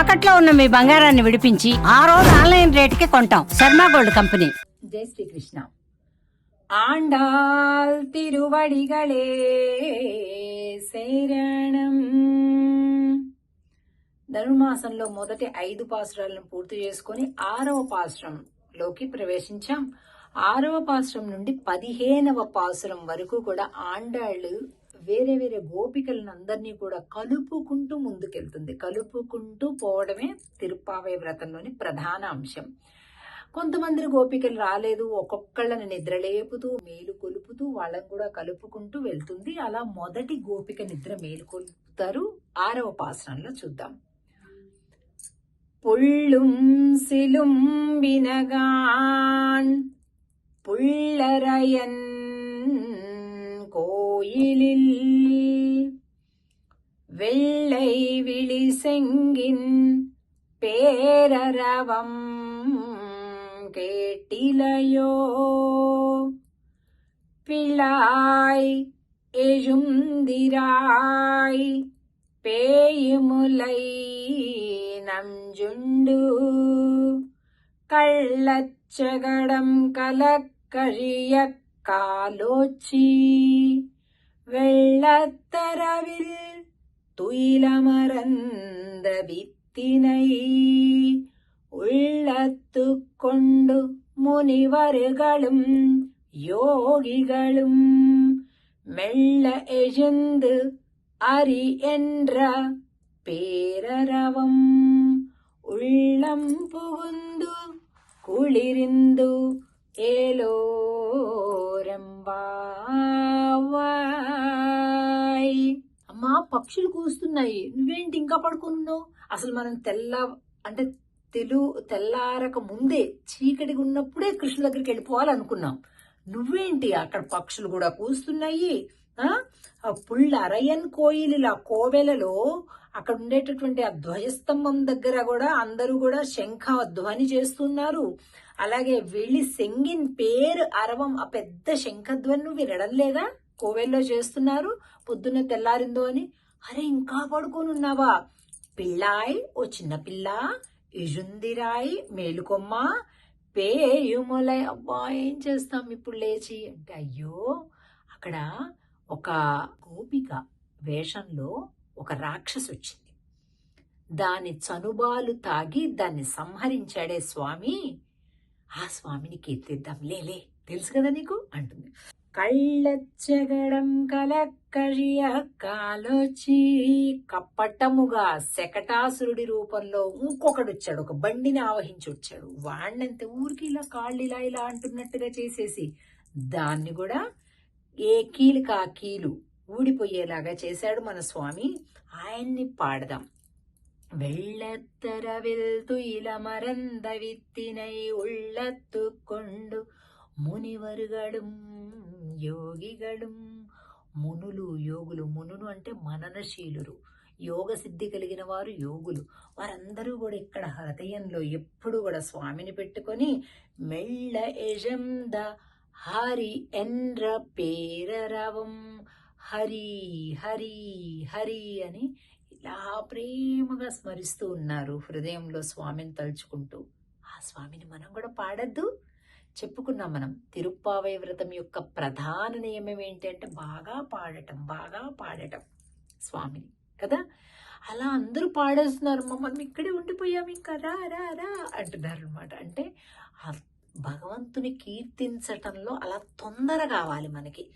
తాకట్లో ఉన్న మీ బంగారాన్ని విడిపించి ఆ రోజు ఆన్లైన్ రేటుకి కొంటాం. Sharma gold company. జై శ్రీకృష్ణ. ఆండాల్ తిరువడిగళే శరణం. ధనుర్మాసంలో మొదటి ఐదు పాసురాలను పూర్తి చేసుకొని ఆరవ పాసురంలోకి ప్రవేశించాం. ఆరవ పాసురం నుండి పదిహేనవ పాసురం వరకు కూడా ఆండాళ్ళు వేరే వేరే గోపికలను అందరినీ కూడా కలుపుకుంటూ ముందుకెళ్తుంది. కలుపుకుంటూ పోవడమే తిరుప్పావై వ్రతంలోని ప్రధాన అంశం. కొంతమంది గోపికలు రాలేదు ఒక్కొక్కళ్ళని నిద్రలేపుతూ మేలు కొలుపుతూ వాళ్ళని కూడా కలుపుకుంటూ వెళ్తుంది. అలా మొదటి గోపిక నిద్ర మేలుకొలుతారు ఆరవ పాసనంలో చూద్దాం. புள்ளும் சிலும்பினகான் வெயிலில் வெள்ளை விழி செங்கின் பேரரவம் கேட்டிலையோ? பிழாய் எழுந்திராய் பேயுமுலை நஞ்சுண்டு கள்ளச்சகடம் கலக்கழிய காலோச்சி വെള്ളത്തരവിൽ തുയിലമറന്ത വിത്തിനൈ ഉള്ളത്തുകൊണ്ടു മുനിവരുകളും യോഗികളും മെല്ല എഴുന്ത് അരി എന്ന പേരവം ഉള്ളം പുകുന്തു കുളിരിന്തു ഏലോരം വാ పక్షులు కూస్తున్నాయి. నువ్వేంటి ఇంకా పడుకున్నావు అసలు మనం తెల్ల అంటే తెలు తెల్లారక ముందే చీకటిగా ఉన్నప్పుడే కృష్ణ దగ్గరికి వెళ్ళిపోవాలనుకున్నాం. నువ్వేంటి అక్కడ పక్షులు కూడా కూస్తున్నాయి? పుళ్ళ అరయన్ కోయిల కోవెలలో అక్కడ ఉండేటటువంటి ఆ ధ్వజస్తంభం దగ్గర కూడా అందరూ కూడా శంఖ ధ్వని చేస్తున్నారు. అలాగే వెళ్ళి సెంగిన్ పేరు అరవం ఆ పెద్ద శంఖధ్వని నువ్వు వినడం లేదా? కోవెల్లో చేస్తున్నారు. పొద్దున్న తెల్లారిందో అని అరే ఇంకా పడుకొని ఉన్నావా పిల్లాయ్ ఓ చిన్న పిల్ల ఇజుందిరాయ్ మేలుకొమ్మ పేయుమలై అబ్బా ఏం చేస్తాం ఇప్పుడు లేచి? అంటే అయ్యో అక్కడ ఒక గోపిక వేషంలో ఒక రాక్షసు వచ్చింది. దాని చనుబాలు తాగి దాన్ని సంహరించాడే స్వామి. ఆ స్వామిని కీర్తిద్దాం. లేలే తెలుసు కదా నీకు? అంటుంది. కళ్ళచ్చగడం కలక్కழிయ కాలోచి. కప్పటముగా శకటాసురుడి రూపంలో ఇంకొకడు వచ్చాడు ఒక బండిని ఆవహించి వచ్చాడు వాడినంత ఊరికి ఇలా కాళ్ళు ఇలా ఇలా అంటున్నట్టుగా చేసేసి దాన్ని కూడా ఏ కీలు కా కీలు ఊడిపోయేలాగా చేశాడు మన స్వామి. ఆయన్ని పాడదాం. వెళ్ళెత్తర వెళ్తూ ఇలా మరంద విత్తినై ഉള്ളത്തുകൊണ്ടു మునివరుగడం యోగిగడం మునులు యోగులు మునులు అంటే మననశీలురు. యోగ సిద్ధి కలిగిన వారు యోగులు. వారందరూ కూడా ఇక్కడ హృదయంలో ఎప్పుడు కూడా స్వామిని పెట్టుకొని మెళ్ళ యజంద హరి ఎన్ర పేరరవం హరి హరి హరి అని ఇలా ప్రేమగా స్మరిస్తూ ఉన్నారు హృదయంలో స్వామిని తలుచుకుంటూ. ఆ స్వామిని మనం కూడా పాడద్దు. చెప్పుకున్నాం మనం. తిరుప్పావై వ్రతం యొక్క ప్రధాన నియమం ఏంటంటే బాగా పాడటం బాగా పాడటం స్వామిని కదా? అలా అందరూ పాడేస్తున్నారు. మనం ఇక్కడే ఉండిపోయాం ఇంకా. రా రా రా అంటున్నారు అనమాట అంటే భగవంతుని కీర్తించటంలో అలా తొందర కావాలి మనకి.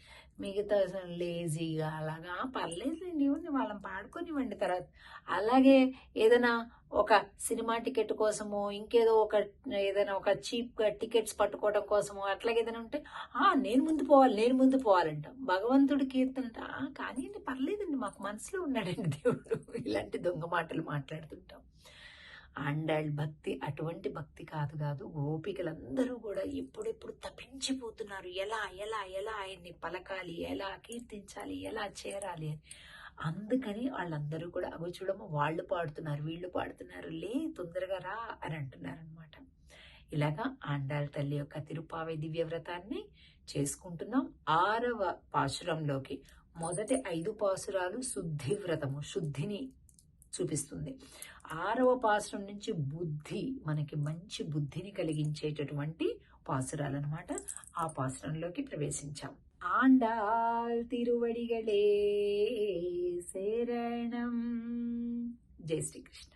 మిగతా లేజీగా అలాగా పర్లేదండి పర్లేదులేండి ఇవ్వండి వాళ్ళని పాడుకొనివ్వండి తర్వాత. అలాగే ఏదైనా ఒక సినిమా టికెట్ కోసమో ఇంకేదో ఒక ఏదైనా ఒక చీప్గా టికెట్స్ పట్టుకోవడం కోసమో అట్లాగే ఏదైనా ఉంటే ఆ నేను ముందు పోవాలి నేను ముందు పోవాలంట. భగవంతుడి కీర్తన అంటే, "ఆ, పర్లేదండి మాకు మనసులో ఉన్నాడండి దేవుడు. ఇలాంటి దొంగ మాటలు మాట్లాడుతుంటాం. అండాళ్ళ భక్తి అటువంటి భక్తి కాదు కాదు గోపికలందరూ కూడా ఎప్పుడెప్పుడు తప్పించిపోతున్నారు. ఎలా ఎలా ఎలా ఆయన్ని పలకాలి ఎలా కీర్తించాలి ఎలా చేరాలి అని. అందుకని వాళ్ళందరూ కూడా అవి చూడము వాళ్ళు పాడుతున్నారు వీళ్ళు పాడుతున్నారు లే తొందరగా రా అని అంటున్నారు అనమాట ఇలాగా ఆండాళ్ళ తల్లి యొక్క తిరుపావై దివ్య వ్రతాన్ని చేసుకుంటున్నాం. ఆరవ పాశురంలోకి మొదటి ఐదు పాసురాలు శుద్ధి వ్రతము శుద్ధిని చూపిస్తుంది. ఆరవ పాసురం నుంచి బుద్ధి మనకి మంచి బుద్ధిని కలిగించేటటువంటి పాసురాలన్నమాట ఆ పాసురంలోకి ప్రవేశించాం. ఆండాల్ తిరువడిగలే శరణం. జై శ్రీకృష్ణ.